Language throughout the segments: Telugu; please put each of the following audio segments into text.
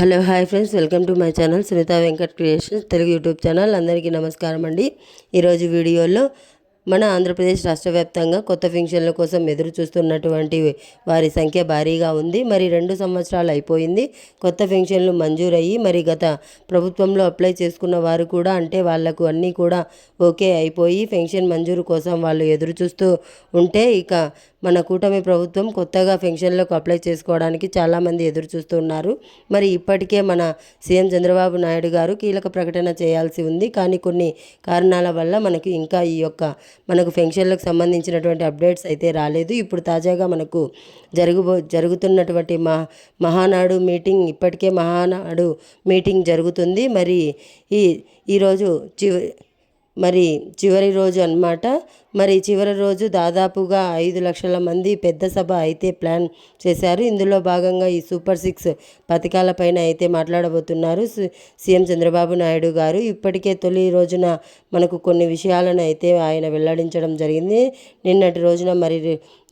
Hello hi friends. Welcome to my channel Sunitha Venkat creations Telugu YouTube channel. అందరికీ నమస్కారం అండి. ఈరోజు వీడియోలో మన ఆంధ్రప్రదేశ్ రాష్ట్ర వ్యాప్తంగా కొత్త పెన్షన్ల కోసం ఎదురు చూస్తున్నటువంటి వారి సంఖ్య భారీగా ఉంది. మరి రెండు సంవత్సరాలు అయిపోయింది. కొత్త పెన్షన్లు మంజూరయ్యి మరి గత ప్రభుత్వంలో అప్లై చేసుకున్న వారు కూడా అంటే వాళ్ళకు అన్నీ కూడా ఓకే అయిపోయి పెన్షన్ మంజూరు కోసం వాళ్ళు ఎదురు చూస్తూ ఉంటే ఇక మన కూటమి ప్రభుత్వం కొత్తగా పెన్షన్లకు అప్లై చేసుకోవడానికి చాలామంది ఎదురు చూస్తున్నారు. మరి ఇప్పటికే మన సీఎం చంద్రబాబు నాయుడు గారు కీలక ప్రకటన చేయాల్సి ఉంది. కానీ కొన్ని కారణాల వల్ల మనకు ఇంకా ఈ యొక్క మనకు పెన్షన్లకు సంబంధించినటువంటి అప్డేట్స్ అయితే రాలేదు. ఇప్పుడు తాజాగా మనకు జరుగుబో జరుగుతున్నటువంటి మా మహానాడు మీటింగ్ ఇప్పటికే మహానాడు మీటింగ్ జరుగుతుంది. మరి ఈ ఈరోజు చివ మరి చివరి రోజు అన్నమాట మరి చివరి రోజు దాదాపుగా ఐదు లక్షల మంది పెద్ద సభ అయితే ప్లాన్ చేశారు. ఇందులో భాగంగా ఈ సూపర్ సిక్స్ పథకాలపైన అయితే మాట్లాడబోతున్నారు సీఎం చంద్రబాబు నాయుడు గారు. ఇప్పటికే తొలి రోజున మనకు కొన్ని విషయాలను అయితే ఆయన వెల్లడించడం జరిగింది. నిన్నటి రోజున మరి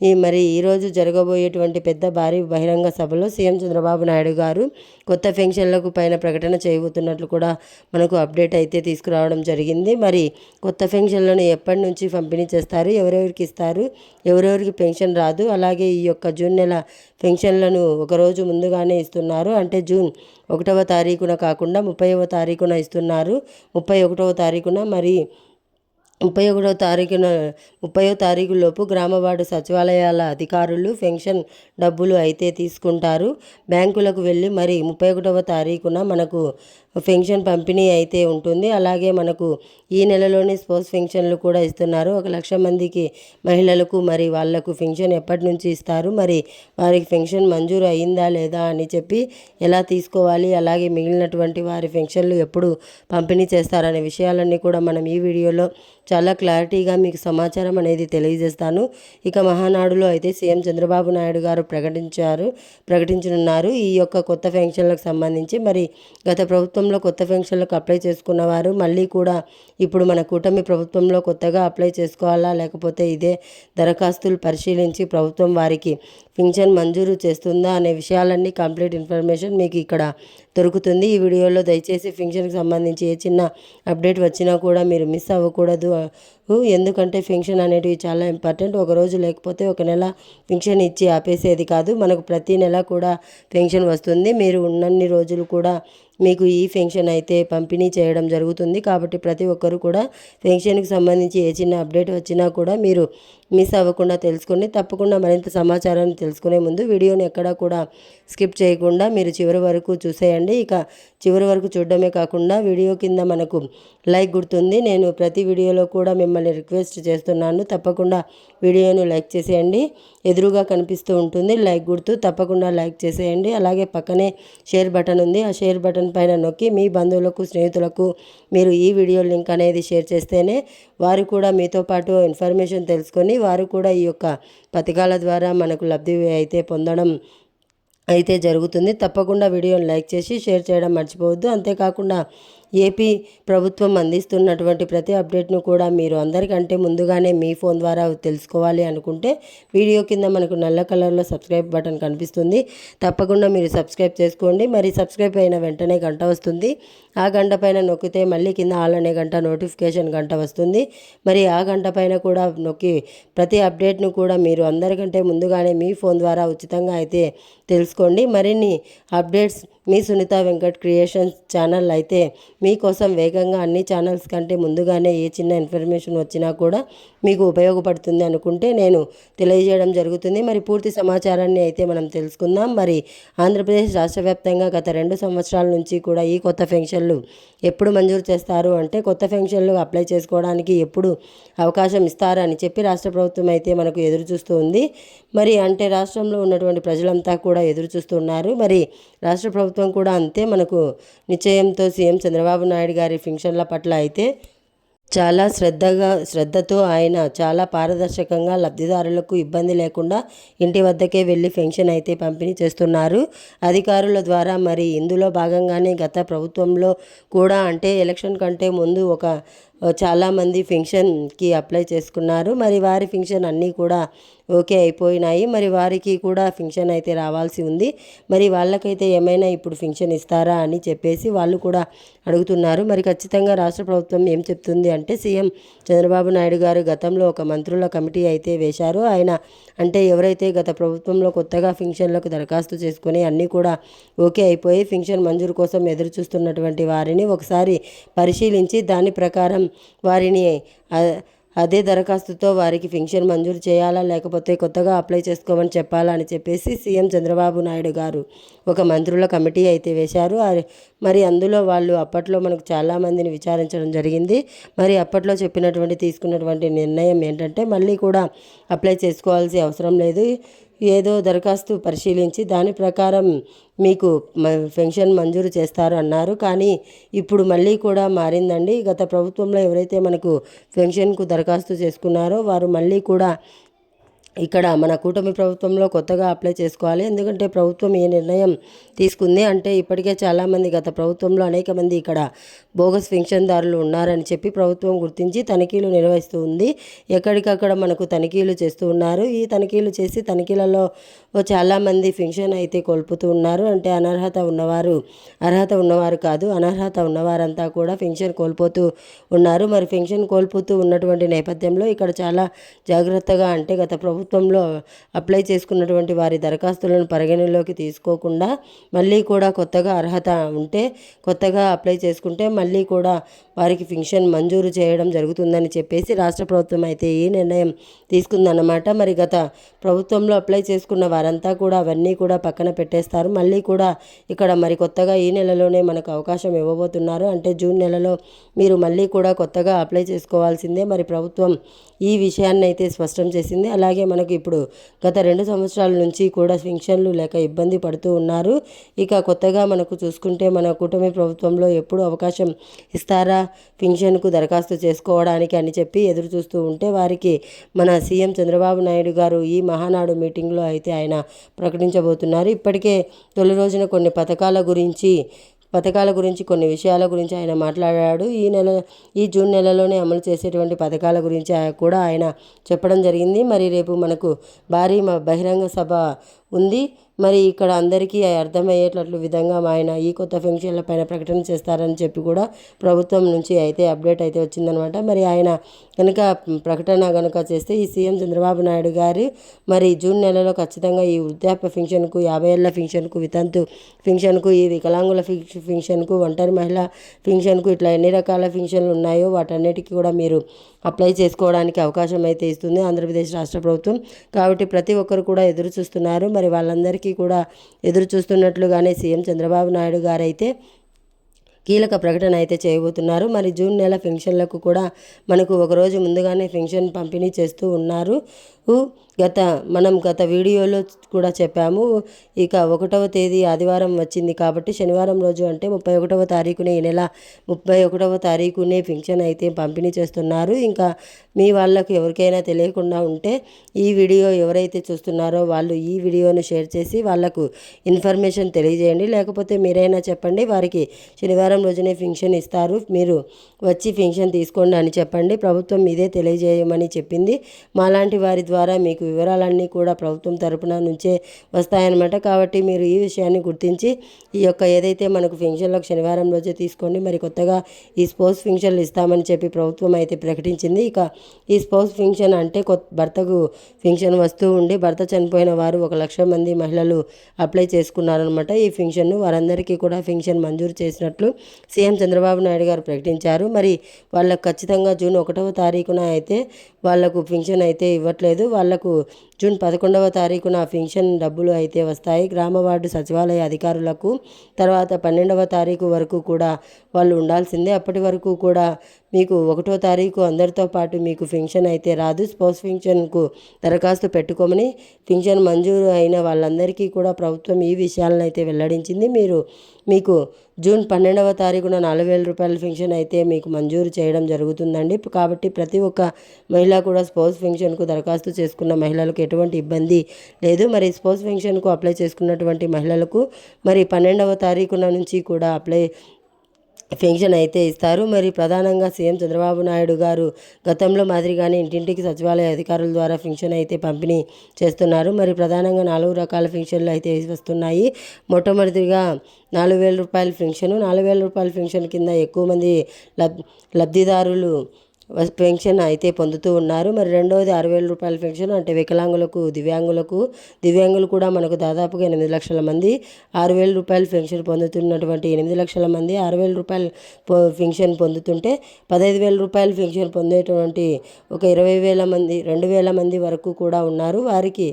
ఈ మరి ఈరోజు జరగబోయేటువంటి పెద్ద భారీ బహిరంగ సభలో సీఎం చంద్రబాబు నాయుడు గారు కొత్త పెన్షన్లకు పైన ప్రకటన చేయబోతున్నట్లు కూడా మనకు అప్డేట్ అయితే తీసుకురావడం జరిగింది. మరి కొత్త పెన్షన్లను ఎప్పటి నుంచి పంపిణీ చేస్తారు ఎవరెవరికి ఇస్తారు ఎవరెవరికి పెన్షన్ రాదు. అలాగే ఈ యొక్క జూన్ నెల పెన్షన్లను ఒకరోజు ముందుగానే ఇస్తున్నారు. అంటే జూన్ ఒకటవ తారీఖున కాకుండా ముప్పైవ తారీఖున ఇస్తున్నారు. ముప్పై ఒకటవ తారీఖున మరి ముప్పై ఒకటో తారీఖున ముప్పయో తారీఖులోపు గ్రామవాడు గ్రామవార్డు సచివాలయాల అధికారులు పెన్షన్ డబ్బులు అయితే తీసుకుంటారు. బ్యాంకులకు వెళ్ళి మరి ముప్పై ఒకటవ తారీఖున మనకు పెన్షన్ పంపిణీ అయితే ఉంటుంది. అలాగే మనకు ఈ నెలలోనే స్పోర్ట్స్ పెన్షన్లు కూడా ఇస్తున్నారు. ఒక లక్ష మందికి మహిళలకు మరి వాళ్ళకు పెన్షన్ ఎప్పటి నుంచి ఇస్తారు? మరి వారికి పెన్షన్ మంజూరు అయిందా లేదా అని చెప్పి ఎలా తీసుకోవాలి? అలాగే మిగిలినటువంటి వారి పెన్షన్లు ఎప్పుడు పంపిణీ చేస్తారనే విషయాలన్నీ కూడా మనం ఈ వీడియోలో చాలా క్లారిటీగా మీకు సమాచారం అనేది తెలియజేస్తాను. ఇక మహానాడులో అయితే సీఎం చంద్రబాబు నాయుడు గారు ప్రకటించారు ప్రకటించనున్నారు. ఈ యొక్క కొత్త పెన్షన్లకు సంబంధించి మరి గత ప్రభుత్వం ప్రభుత్వంలో కొత్త పెన్షన్లకు అప్లై చేసుకున్న వారు మళ్ళీ కూడా ఇప్పుడు మన కూటమి ప్రభుత్వంలో కొత్తగా అప్లై చేసుకోవాలా? లేకపోతే ఇదే దరఖాస్తులు పరిశీలించి ప్రభుత్వం వారికి పింఛన్ మంజూరు చేస్తుందా? అనే విషయాలన్నీ కంప్లీట్ ఇన్ఫర్మేషన్ మీకు ఇక్కడ దొరుకుతుంది. ఈ వీడియోలో దయచేసి ఫంక్షన్కి సంబంధించి ఏ చిన్న అప్డేట్ వచ్చినా కూడా మీరు మిస్ అవ్వకూడదు. ఎందుకంటే ఫంక్షన్ అనేటివి చాలా ఇంపార్టెంట్. ఒక రోజు లేకపోతే ఒక నెల ఫింక్షన్ ఇచ్చి ఆపేసేది కాదు. మనకు ప్రతి నెల కూడా పెన్షన్ వస్తుంది. మీరు ఉన్నన్ని రోజులు కూడా మీకు ఈ ఫంక్షన్ అయితే పంపిణీ చేయడం జరుగుతుంది. కాబట్టి ప్రతి ఒక్కరు కూడా పెన్షన్కి సంబంధించి ఏ చిన్న అప్డేట్ వచ్చినా కూడా మీరు మిస్ అవ్వకుండా తెలుసుకొని తప్పకుండా మరింత సమాచారాన్ని తెలుసుకునే ముందు వీడియోని ఎక్కడా కూడా స్కిప్ చేయకుండా మీరు చివరి వరకు చూసేయండి. ఇక చివరి వరకు చూడడమే కాకుండా వీడియో కింద మనకు లైక్ గుర్తుంది. నేను ప్రతి వీడియోలో కూడా మిమ్మల్ని రిక్వెస్ట్ చేస్తున్నాను. తప్పకుండా వీడియోను లైక్ చేసేయండి. ఎదురుగా కనిపిస్తూ ఉంటుంది. లైక్ గుర్తు తప్పకుండా లైక్ చేసేయండి. అలాగే పక్కనే షేర్ బటన్ ఉంది. ఆ షేర్ బటన్ పైన నొక్కి మీ బంధువులకు స్నేహితులకు మీరు ఈ వీడియో లింక్ అనేది షేర్ చేస్తేనే వారు కూడా మీతో పాటు ఇన్ఫర్మేషన్ తెలుసుకొని వారు కూడా ఈ యొక్క పథకాల ద్వారా మనకు లబ్ధి అయితే పొందడం అయితే జరుగుతుంది. తప్పకుండా వీడియోని లైక్ చేసి షేర్ చేయడం మర్చిపోవద్దు. అంతేకాకుండా ఏపీ ప్రభుత్వం అందిస్తున్నటువంటి ప్రతి అప్డేట్ను కూడా మీరు అందరికంటే ముందుగానే మీ ఫోన్ ద్వారా తెలుసుకోవాలి అనుకుంటే వీడియో కింద మనకు నల్ల కలర్లో సబ్స్క్రైబ్ బటన్ కనిపిస్తుంది. తప్పకుండా మీరు సబ్స్క్రైబ్ చేసుకోండి. మరి సబ్స్క్రైబ్ అయిన వెంటనే గంట వస్తుంది. ఆ గంట పైన నొక్కితే మళ్ళీ కింద ఆల్ అనే గంట నోటిఫికేషన్ గంట వస్తుంది. మరి ఆ గంట పైన కూడా నొక్కి ప్రతి అప్డేట్ను కూడా మీరు అందరికంటే ముందుగానే మీ ఫోన్ ద్వారా ఉచితంగా అయితే తెలుసుకోండి. మరిన్ని అప్డేట్స్ మీ సునీత వెంకట్ క్రియేషన్స్ ఛానల్ అయితే మీకోసం వేగంగా అన్ని ఛానల్స్ కంటే ముందుగానే ఏ చిన్న ఇన్ఫర్మేషన్ వచ్చినా కూడా మీకు ఉపయోగపడుతుంది అనుకుంటే నేను తెలియజేయడం జరుగుతుంది. మరి పూర్తి సమాచారాన్ని అయితే మనం తెలుసుకుందాం. మరి ఆంధ్రప్రదేశ్ రాష్ట్ర వ్యాప్తంగా గత రెండు సంవత్సరాల నుంచి కూడా ఈ కొత్త పెన్షన్లు ఎప్పుడు మంజూరు చేస్తారు అంటే కొత్త పెన్షన్లు అప్లై చేసుకోవడానికి ఎప్పుడు అవకాశం ఇస్తారని చెప్పి రాష్ట్ర ప్రభుత్వం అయితే మనకు ఎదురు చూస్తూ ఉంది. మరి అంటే రాష్ట్రంలో ఉన్నటువంటి ప్రజలంతా కూడా ఎదురు చూస్తున్నారు. మరి రాష్ట్ర ప్రభుత్వం కూడా అంతే మనకు నిశ్చయంతో సీఎం చంద్రబాబు నాయుడు గారి ఫంక్షన్ల పట్ల అయితే చాలా శ్రద్ధగా శ్రద్ధతో ఆయన చాలా పారదర్శకంగా లబ్ధిదారులకు ఇబ్బంది లేకుండా ఇంటి వద్దకే వెళ్ళి పెన్షన్ అయితే పంపిణీ చేస్తున్నారు. అధికారుల ద్వారా మరి ఇందులో భాగంగానే గత ప్రభుత్వంలో కూడా అంటే ఎలక్షన్ కంటే ముందు ఒక చాలామంది ఫింక్షన్కి అప్లై చేసుకున్నారు. మరి వారి ఫింక్షన్ అన్నీ కూడా ఓకే అయిపోయినాయి. మరి వారికి కూడా ఫింక్షన్ అయితే రావాల్సి ఉంది. మరి వాళ్ళకైతే ఏమైనా ఇప్పుడు ఫింక్షన్ ఇస్తారా అని చెప్పేసి వాళ్ళు కూడా అడుగుతున్నారు. మరి ఖచ్చితంగా రాష్ట్ర ప్రభుత్వం ఏం చెప్తుంది అంటే సీఎం చంద్రబాబు నాయుడు గారు గతంలో ఒక మంత్రుల కమిటీ అయితే వేశారు. ఆయన అంటే ఎవరైతే గత ప్రభుత్వంలో కొత్తగా ఫింక్షన్లకు దరఖాస్తు చేసుకుని అన్నీ కూడా ఓకే అయిపోయి ఫింక్షన్ మంజూరు కోసం ఎదురు చూస్తున్నటువంటి వారిని ఒకసారి పరిశీలించి దాని ప్రకారం వారిని అదే దరఖాస్తుతో వారికి ఫింక్షన్ మంజూరు చేయాలా? లేకపోతే కొత్తగా అప్లై చేసుకోమని చెప్పాలా? అని చెప్పేసి సీఎం చంద్రబాబు నాయుడు గారు ఒక మంత్రుల కమిటీ అయితే వేశారు. మరి అందులో వాళ్ళు అప్పట్లో మనకు చాలామందిని విచారించడం జరిగింది. మరి అప్పట్లో చెప్పినటువంటి తీసుకున్నటువంటి నిర్ణయం ఏంటంటే మళ్ళీ కూడా అప్లై చేసుకోవాల్సిన అవసరం లేదు. ఏదో దరఖాస్తు పరిశీలించి దాని ప్రకారం మీకు పెన్షన్ మంజూరు చేస్తారు అన్నారు. కానీ ఇప్పుడు మళ్ళీ కూడా మారిందండి. గత ప్రభుత్వంలో ఎవరైతే మనకు పెన్షన్కు దరఖాస్తు చేసుకున్నారో వారు మళ్ళీ కూడా ఇక్కడ మన కూటమి ప్రభుత్వంలో కొత్తగా అప్లై చేసుకోవాలి. ఎందుకంటే ప్రభుత్వం ఈ నిర్ణయం తీసుకుంది అంటే ఇప్పటికే చాలామంది గత ప్రభుత్వంలో అనేక మంది ఇక్కడ బోగస్ పెన్షన్దారులు ఉన్నారని చెప్పి ప్రభుత్వం గుర్తించి తనిఖీలు నిర్వహిస్తూ ఉంది. ఎక్కడికక్కడ మనకు తనిఖీలు చేస్తూ ఉన్నారు. ఈ తనిఖీలు చేసి తనిఖీలలో చాలామంది పెన్షన్ అయితే కోల్పోతూ ఉన్నారు. అంటే అనర్హత ఉన్నవారు అర్హత ఉన్నవారు కాదు అనర్హత ఉన్నవారంతా కూడా పెన్షన్ కోల్పోతూ ఉన్నారు. మరి పెన్షన్ కోల్పోతూ ఉన్నటువంటి నేపథ్యంలో ఇక్కడ చాలా జాగ్రత్తగా అంటే గత ప్రభుత్వం ప్రభుత్వంలో అప్లై చేసుకున్నటువంటి వారి దరఖాస్తులను పరిగణలోకి తీసుకోకుండా మళ్ళీ కూడా కొత్తగా అర్హత ఉంటే కొత్తగా అప్లై చేసుకుంటే మళ్ళీ కూడా వారికి ఫింక్షన్ మంజూరు చేయడం జరుగుతుందని చెప్పేసి రాష్ట్ర ప్రభుత్వం అయితే ఈ నిర్ణయం తీసుకుందన్నమాట. మరి గత ప్రభుత్వంలో అప్లై చేసుకున్న వారంతా కూడా అవన్నీ కూడా పక్కన పెట్టేస్తారు. మళ్ళీ కూడా ఇక్కడ మరి కొత్తగా ఈ నెలలోనే మనకు అవకాశం ఇవ్వబోతున్నారు. అంటే జూన్ నెలలో మీరు మళ్ళీ కూడా కొత్తగా అప్లై చేసుకోవాల్సిందే. మరి ప్రభుత్వం ఈ విషయాన్ని అయితే స్పష్టం చేసింది. అలాగే మనకు ఇప్పుడు గత రెండు సంవత్సరాల నుంచి కూడా ఫింక్షన్లు లేక ఇబ్బంది పడుతూ ఉన్నారు. ఇక కొత్తగా మనకు చూసుకుంటే మన కూటమి ప్రభుత్వంలో ఎప్పుడు అవకాశం ఇస్తారా? ఫింక్షన్కు దరఖాస్తు చేసుకోవడానికి అని చెప్పి ఎదురు చూస్తూ ఉంటే వారికి మన సీఎం చంద్రబాబు నాయుడు గారు ఈ మహానాడు మీటింగ్లో అయితే ఆయన ప్రకటించబోతున్నారు. ఇప్పటికే తొలి రోజున కొన్ని పథకాల గురించి పథకాల గురించి కొన్ని విషయాల గురించి ఆయన మాట్లాడాడు. ఈ నెల ఈ జూన్ నెలలోనే అమలు చేసేటువంటి పథకాల గురించి కూడా ఆయన చెప్పడం జరిగింది. మరి రేపు మనకు భారీ బహిరంగ సభ ఉంది. మరి ఇక్కడ అందరికీ అర్థమయ్యేటట్లు విధంగా ఆయన ఈ కొత్త ఫెన్షన్ల పైన ప్రకటన చేస్తారని చెప్పి కూడా ప్రభుత్వం నుంచి అయితే అప్డేట్ అయితే వచ్చిందనమాట. మరి ఆయన కనుక ప్రకటన కనుక చేస్తే ఈ సీఎం చంద్రబాబు నాయుడు గారి మరి జూన్ నెలలో ఖచ్చితంగా ఈ వృద్ధాప్య ఫింక్షన్కు యాభై ఏళ్ళ ఫింక్షన్కు వితంతు ఫింక్షన్కు ఈ వికలాంగుల ఫింక్షన్కు ఒంటరి మహిళ ఫింక్షన్కు ఇట్లా ఎన్ని రకాల ఫింక్షన్లు ఉన్నాయో వాటన్నిటికీ కూడా మీరు అప్లై చేసుకోవడానికి అవకాశం అయితే ఇస్తుంది ఆంధ్రప్రదేశ్ రాష్ట్ర ప్రభుత్వం. కాబట్టి ప్రతి ఒక్కరు కూడా ఎదురు చూస్తున్నారు. మరి వాళ్ళందరికీ కూడా ఎదురు చూస్తున్నట్లుగానే సీఎం చంద్రబాబు నాయుడు గారైతే కీలక ప్రకటన అయితే చేయబోతున్నారు. మరి జూన్ నెల ఫెన్షన్లకు కూడా మనకు ఒకరోజు ముందుగానే ఫెన్షన్ పంపిణీ చేస్తూ ఉన్నారు. గత మనం గత వీడియోలో కూడా చెప్పాము. ఇక ఒకటవ తేదీ ఆదివారం వచ్చింది కాబట్టి శనివారం రోజు అంటే ముప్పై ఒకటవ తారీఖునే ఈ నెల ముప్పై ఒకటవ తారీఖునే ఫింక్షన్ అయితే పంపిణీ చేస్తున్నారు. ఇంకా మీ వాళ్ళకు ఎవరికైనా తెలియకుండా ఉంటే ఈ వీడియో ఎవరైతే చూస్తున్నారో వాళ్ళు ఈ వీడియోను షేర్ చేసి వాళ్ళకు ఇన్ఫర్మేషన్ తెలియజేయండి. లేకపోతే మీరైనా చెప్పండి వారికి శనివారం రోజునే ఫింక్షన్ ఇస్తారు. మీరు వచ్చి ఫింక్షన్ తీసుకోండి అని చెప్పండి. ప్రభుత్వం ఇదే తెలియజేయమని చెప్పింది. మాలాంటి వారి ద్వారా ద్వారా మీకు వివరాలన్నీ కూడా ప్రభుత్వం తరపున నుంచే వస్తాయన్నమాట. కాబట్టి మీరు ఈ విషయాన్ని గుర్తించి ఈ యొక్క ఏదైతే మనకు ఫింక్షన్లకు శనివారం రోజే తీసుకోండి. మరి కొత్తగా ఈ స్పోర్ట్స్ ఫింక్షన్లు ఇస్తామని చెప్పి ప్రభుత్వం అయితే ప్రకటించింది. ఇక ఈ స్పోర్ట్స్ ఫింక్షన్ అంటే కొత్త భర్తకు ఫింక్షన్ వస్తూ ఉండి భర్త చనిపోయిన వారు ఒక లక్ష మంది మహిళలు అప్లై చేసుకున్నారనమాట ఈ ఫింక్షన్ను వారందరికీ కూడా ఫింక్షన్ మంజూరు చేసినట్లు సీఎం చంద్రబాబు నాయుడు గారు ప్రకటించారు. మరి వాళ్ళకు ఖచ్చితంగా జూన్ ఒకటవ తారీఖున అయితే వాళ్ళకు ఫింక్షన్ అయితే ఇవ్వట్లేదు. వాళ్ళకు జూన్ పదకొండవ తారీఖున పెన్షన్ డబ్బులు అయితే వస్తాయి. గ్రామ వార్డు సచివాలయ అధికారులకు తర్వాత పన్నెండవ తారీఖు వరకు కూడా వాళ్ళు ఉండాల్సిందే. అప్పటి వరకు కూడా మీకు ఒకటో తారీఖు అందరితో పాటు మీకు ఫింక్షన్ అయితే రాదు. స్పోర్ట్స్ ఫింక్షన్కు దరఖాస్తు పెట్టుకోమని పెన్షన్ మంజూరు అయిన వాళ్ళందరికీ కూడా ప్రభుత్వం ఈ విషయాలను అయితే వెల్లడించింది. మీరు మీకు జూన్ పన్నెండవ తారీఖున నాలుగు వేల రూపాయల ఫింక్షన్ అయితే మీకు మంజూరు చేయడం జరుగుతుందండి. కాబట్టి ప్రతి ఒక్క మహిళ కూడా స్పోర్ట్స్ ఫింక్షన్కు దరఖాస్తు చేసుకున్న మహిళలకు ఎటువంటి ఇబ్బంది లేదు. మరి స్పోర్ట్స్ ఫింక్షన్కు అప్లై చేసుకున్నటువంటి మహిళలకు మరి పన్నెండవ తారీఖున నుంచి కూడా అప్లై పెన్షన్ అయితే ఇస్తారు. మరి ప్రధానంగా సీఎం చంద్రబాబు నాయుడు గారు గతంలో మాదిరిగానే ఇంటింటికి సచివాలయ అధికారుల ద్వారా పెన్షన్ అయితే పంపిణీ చేస్తున్నారు. మరి ప్రధానంగా నాలుగు రకాల పెన్షన్లు అయితే వస్తున్నాయి. మొట్టమొదటిగా నాలుగు వేల రూపాయల పెన్షన్ నాలుగు వేల రూపాయల పెన్షన్ కింద ఎక్కువ మంది లబ్ లబ్ధిదారులు పెన్షన్ అయితే పొందుతూ ఉన్నారు. మరి రెండవది ఆరు వేల రూపాయల పెన్షన్ అంటే వికలాంగులకు దివ్యాంగులకు. దివ్యాంగులు కూడా మనకు దాదాపుగా ఎనిమిది లక్షల మంది ఆరు వేల రూపాయల పెన్షన్ పొందుతున్నటువంటి ఎనిమిది లక్షల మంది ఆరు వేల రూపాయల పెన్షన్ పొందుతుంటే పదహైదు వేల రూపాయల పెన్షన్ పొందేటువంటి ఒక ఇరవై వేల మంది రెండు వేల మంది వరకు కూడా ఉన్నారు. వారికి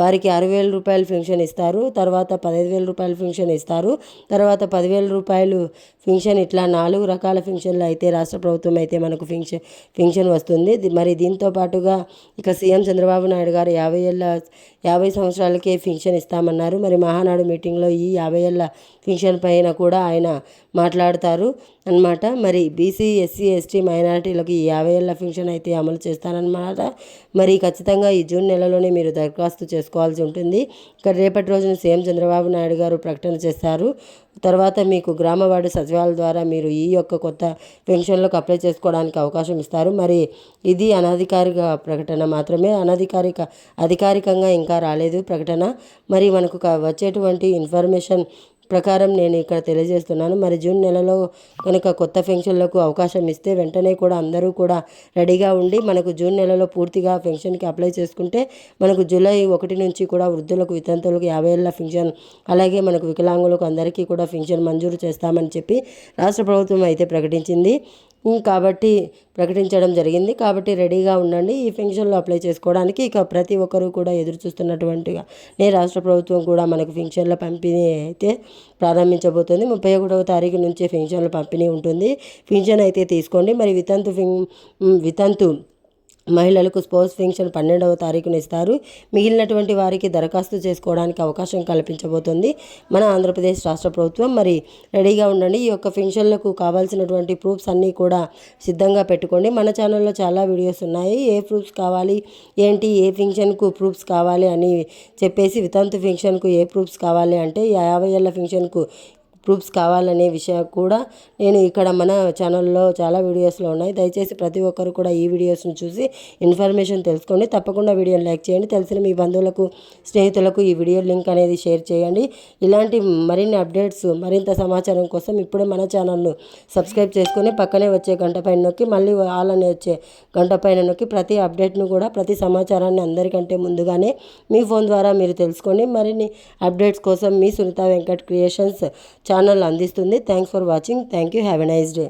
వారికి ఆరు వేల రూపాయలు పెన్షన్ ఇస్తారు. తర్వాత పదహైదు వేల రూపాయలు పెన్షన్ ఇస్తారు. తర్వాత పదివేల రూపాయలు పెన్షన్ ఇట్లా నాలుగు రకాల పెన్షన్లు అయితే రాష్ట్ర ప్రభుత్వం అయితే మనకు పెన్షన్ పెన్షన్ వస్తుంది. మరి దీంతో పాటుగా ఇక సీఎం చంద్రబాబు నాయుడు గారు యాభై ఏళ్ళ యాభై సంవత్సరాలకే పెన్షన్ ఇస్తామన్నారు. మరి మహానాడు మీటింగ్లో ఈ యాభై ఏళ్ళ పెన్షన్ పైన కూడా ఆయన మాట్లాడతారు. అన్నమాట. మరి బీసీ ఎస్సీ ఎస్టీ మైనారిటీలకు ఈ యాభై ఏళ్ళ పెన్షన్ అయితే అమలు చేస్తానన్నమాట. మరి ఖచ్చితంగా ఈ జూన్ నెలలోనే మీరు దరఖాస్తు చేసుకోవాల్సి ఉంటుంది. ఇక్కడ రేపటి రోజున సీఎం చంద్రబాబు నాయుడు గారు ప్రకటన చేస్తారు తర్వాత మీకు గ్రామ వార్డు సచివాలయం ద్వారా మీరు ఈ యొక్క కొత్త పెన్షన్లకు అప్లై చేసుకోవడానికి అవకాశం ఇస్తారు. మరి ఇది అనధికారిక ప్రకటన మాత్రమే. అనధికారిక అధికారికంగా ఇంకా రాలేదు ప్రకటన. మరి మనకు వచ్చేటువంటి ఇన్ఫర్మేషన్ ప్రకారం నేను ఇక్కడ తెలియజేస్తున్నాను. మరి జూన్ నెలలో కనుక కొత్త పెన్షన్లకు అవకాశం ఇస్తే వెంటనే కూడా అందరూ కూడా రెడీగా ఉండి మనకు జూన్ నెలలో పూర్తిగా పెన్షన్కి అప్లై చేసుకుంటే మనకు జూలై ఒకటి నుంచి కూడా వృద్ధులకు వితంతులకు యాభై ఏళ్ళ పెన్షన్ అలాగే మనకు వికలాంగులకు అందరికీ కూడా పెన్షన్ మంజూరు చేస్తామని చెప్పి రాష్ట్ర ప్రభుత్వం అయితే ప్రకటించింది. కాబట్టి ప్రకటించడం జరిగింది. కాబట్టి రెడీగా ఉండండి. ఈ ఫింక్షన్లో అప్లై చేసుకోవడానికి ఇక ప్రతి ఒక్కరూ కూడా ఎదురు చూస్తున్నటువంటిగా నే రాష్ట్ర ప్రభుత్వం కూడా మనకు పెన్షన్ల పంపిణీ అయితే ప్రారంభించబోతుంది. ముప్పై ఒకటవ తారీఖు నుంచి పెన్షన్ల పంపిణీ ఉంటుంది. పెన్షన్ అయితే తీసుకోండి. మరి వితంతు పెన్- వితంతు మహిళలకు స్పోర్ట్స్ పెన్షన్ పన్నెండవ తారీఖున ఇస్తారు. మిగిలినటువంటి వారికి దరఖాస్తు చేసుకోవడానికి అవకాశం కల్పించబోతుంది. మన ఆంధ్రప్రదేశ్ రాష్ట్ర ప్రభుత్వం మరి రెడీగా ఉండండి. ఈ యొక్క పెన్షన్లకు కావాల్సినటువంటి ప్రూఫ్స్ అన్నీ కూడా సిద్ధంగా పెట్టుకోండి. మన ఛానల్లో చాలా వీడియోస్ ఉన్నాయి. ఏ ప్రూఫ్స్ కావాలి? ఏంటి? ఏ పెన్షన్కు ప్రూఫ్స్ కావాలి అని చెప్పేసి వితంతు పెన్షన్కు ఏ ప్రూఫ్స్ కావాలి అంటే యాభై ఏళ్ళ పెన్షన్కు ప్రూఫ్స్ కావాలనే విషయం కూడా నేను ఇక్కడ మన ఛానల్లో చాలా వీడియోస్లో ఉన్నాయి. దయచేసి ప్రతి ఒక్కరు కూడా ఈ వీడియోస్ని చూసి ఇన్ఫర్మేషన్ తెలుసుకోండి తప్పకుండా వీడియోని లైక్ చేయండి. తెలిసిన మీ బంధువులకు స్నేహితులకు ఈ వీడియో లింక్ అనేది షేర్ చేయండి. ఇలాంటి మరిన్ని అప్డేట్స్ మరింత సమాచారం కోసం ఇప్పుడే మన ఛానల్ను సబ్స్క్రైబ్ చేసుకొని పక్కనే వచ్చే గంట పైన నొక్కి మళ్ళీ ఆల్ వచ్చే గంట పైన నొక్కి ప్రతి అప్డేట్ను కూడా ప్రతి సమాచారాన్ని అందరికంటే ముందుగానే మీ ఫోన్ ద్వారా మీరు తెలుసుకొని మరిన్ని అప్డేట్స్ కోసం మీ సునీత వెంకట్ క్రియేషన్స్ ఛానల్ అందిస్తుంది. Thanks for watching thank you have a nice day